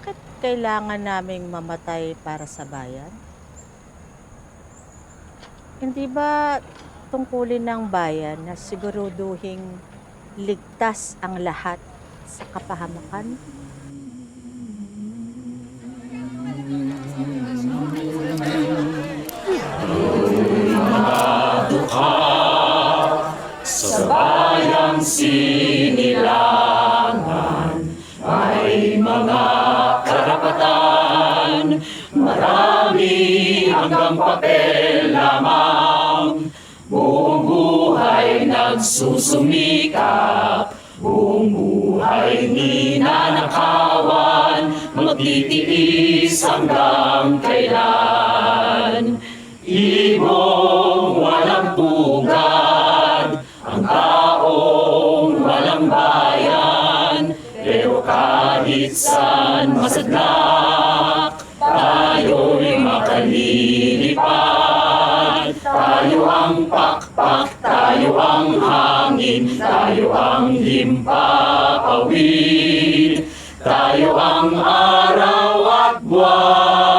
Bakit kailangan naming mamatay para sa bayan? Hindi ba tungkulin ng bayan na siguraduhing ligtas ang lahat sa kapahamakan? Sa bayang sinilangan Marami hanggang papel lamang. Buong buhay nagsusumikap. Buong buhay ninanakawan Magtitiis hanggang kailan. Ibong walang pugad Ang taong walang bayan. Pero kahit saan masadlak Tayo'y makalilipad Tayo ang pakpak, tayo ang hangin Tayo ang himpapawid Tayo ang araw at buwan